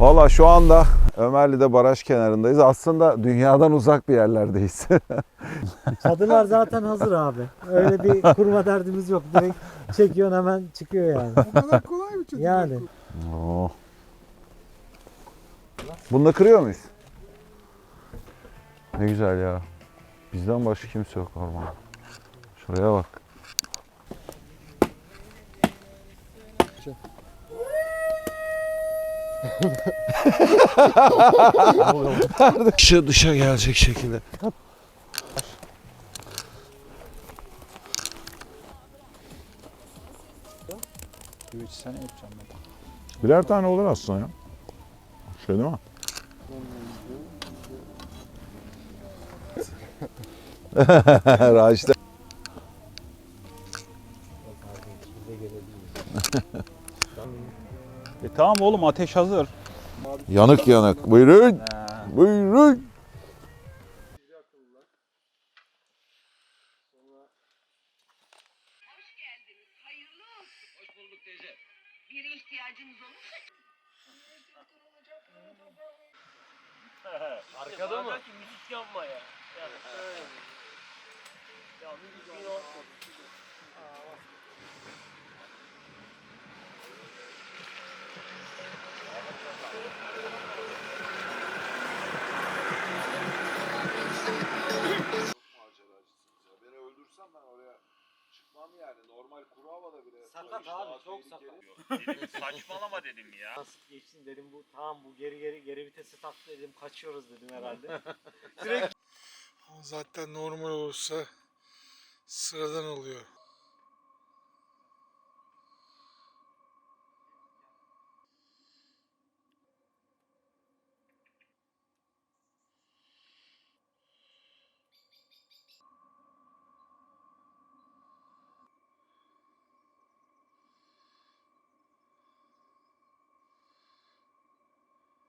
Valla şu anda Ömerli'de baraj kenarındayız. Aslında dünyadan uzak bir yerlerdeyiz. Çadırlar zaten hazır abi. Öyle bir kurma derdimiz yok. Direkt çekiyorsun hemen çıkıyor yani. O kadar kolay mı çocuk? Yani. Oo. Bunu da kırıyor muyuz? Ne güzel ya. Bizden başka kimse yok ormanda. Şuraya bak. Dışa dışa gelecek şekilde. Bir üç sene yapacağım ben. Birer tane olur aslında ya. Şey değil mi? Raşit E tamam oğlum ateş hazır. Yanık yanık. Buyurun. Ha. Buyurun. Hoş geldiniz. Hayırlı olsun. Hoş bulduk teyze. Bir ihtiyacınız olursa Arkada mı? müzik yapma ya. Ya, öyle. ya müzik yapma. Öldürsen ben oraya çıkmam yani. Normal kuru havada bile. Sakat abi çok sakat. Dedim saçmalama dedim ya. Nasıl geçsin dedim bu tamam bu geri geri geri vitesi taktı dedim kaçıyoruz dedim herhalde. Zaten normal olursa sıradan oluyor.